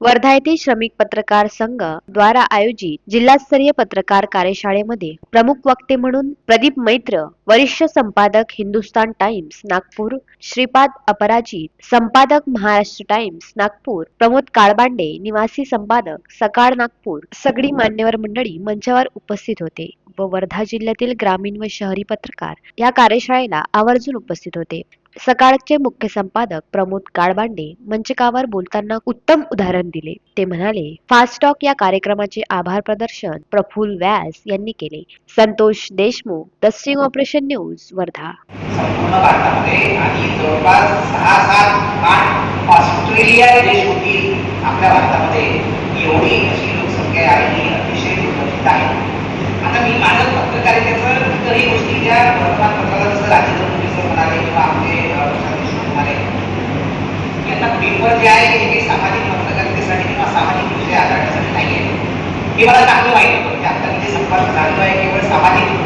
वर्धा येथे श्रमिक पत्रकार संघ द्वारा आयोजित जिल्हास्तरीय पत्रकार कार्यशाळेमध्ये प्रमुख वक्ते म्हणून प्रदीप मैत्र वरिष्ठ संपादक हिंदुस्तान टाइम्स नागपूर श्रीपाद अपराजित संपादक महाराष्ट्र टाइम्स नागपूर प्रमोद काळबांडे निवासी संपादक सकाळ नागपूर सगळी मान्यवर मंडळी मंचावर उपस्थित होते. व वर्धा जिल्ह्यातील ग्रामीण व शहरी पत्रकार या कार्यशाळेला आवर्जून उपस्थित होते. सकाळचे मुख्य संपादक प्रमोद काळबांडे मंचकावर बोलताना उत्तम उदाहरण दिले. ते म्हणाले फास्टॉक या कार्यक्रमाचे आभार प्रदर्शन प्रफुल व्यास यांनी केले. Santosh Deshmukh the string operation news Wardha. संपूर्ण भारतामध्ये आणि जवळपास सहा सात आठ ऑस्ट्रेलिया देश होतील आपल्या भारतामध्ये एवढी हे मला चांगलं वाईट होतं आता संपर्क चांगलं आहे केवळ सामाजिक